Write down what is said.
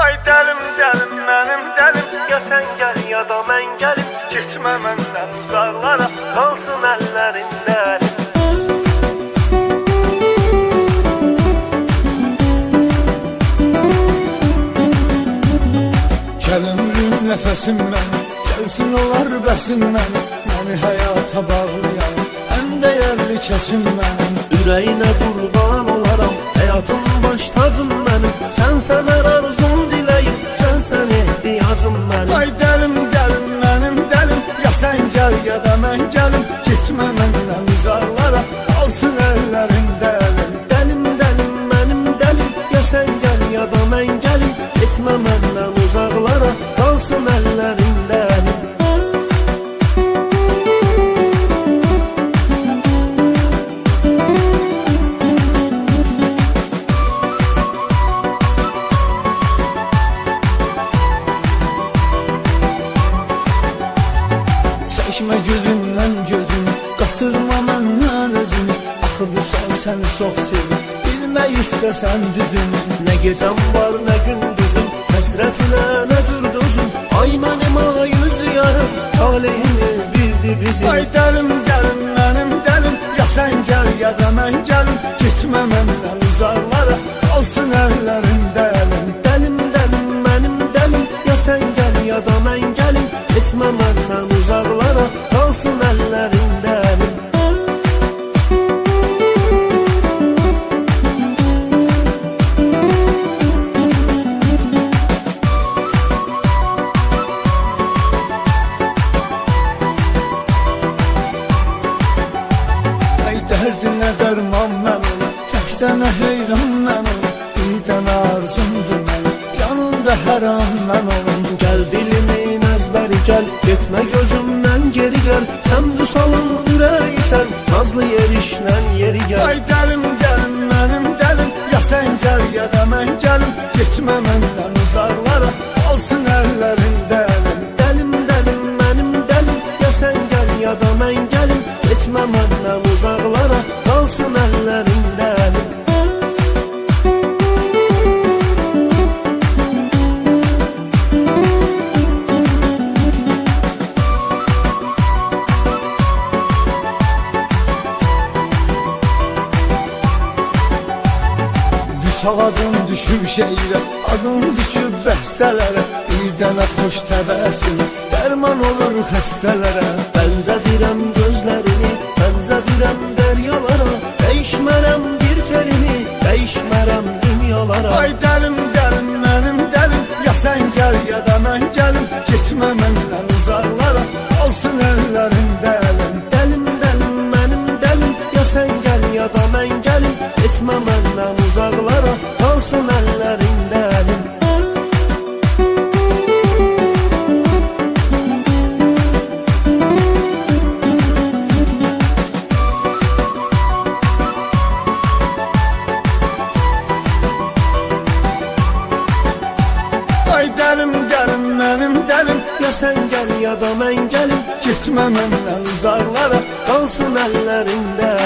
Ay dəlim dəlim mənim dəlim Ya sən gəl ya da mən gəlim Getmə məndən uzaqlara Qalsın əllərində əlim Gəlimrim nəfəsim mən Gəlsin olar bəsim mən Məni həyata bağlayan Ən dəyərli kəsim mənim Ürəyinə qurban olaram Həyatım baş tacım mənim Sən sən məndən uzaqlara Qalsın əllərində əlim Çəkmə gözümdən gözünü Qatırma məndən özünü Axı bu son səni çox sevir Bilmək istəsən düzünü Nə gecəm var nə gündüzüm Həsrətinə nə dürdüzüm Ay mənim ay yüzlü yarım. Talihimiz birdi bizim. Ay dəlim dəlim mənim dəlim Ya sən gəl ya da mən gəlim Getmə məndən uzaqlara Qalsın əllərində Tək sənə heyran mən olam Bir dənə arzumdur mənim Yanında hər an mən olam Gəl dilimin əzbəri gəl Getmə gözümdən geri gəl Sən vüsalın ürəksən Nazlı yerişdən yeri gəl Ay dəlim dəlim mənim dəlim Ya sən gəl ya da mən gəlim Getmə məndən uzaqlara Qalsın əllərində əlim Dəlim dəlim mənim dəlim Ya sən gəl ya da mən gəlim Etmə məndən uzaqlara Qalsın əllərində Vüsal adın düşüb şeirə Adın düşüb bəstələrə Bir dənə xoş təbəssüm Dərman olur xəstələrə. Bənzədirəm gözlərini Bənzədirəm dəryalara. Dəyişmərəm bir telini Dəyişmərəm dünyalara. Ay dəlim dəlim mənim dəlim Ya sən gəl ya da mən gəlim. Getmə məndən uzaqlara Qalsın əllərində əllərində əlim Ay dəlim dəlim mənim dəlim Ya sən gəl ya da mən gəlim Getmə məndən uzaqlara Qalsın əllərində əlim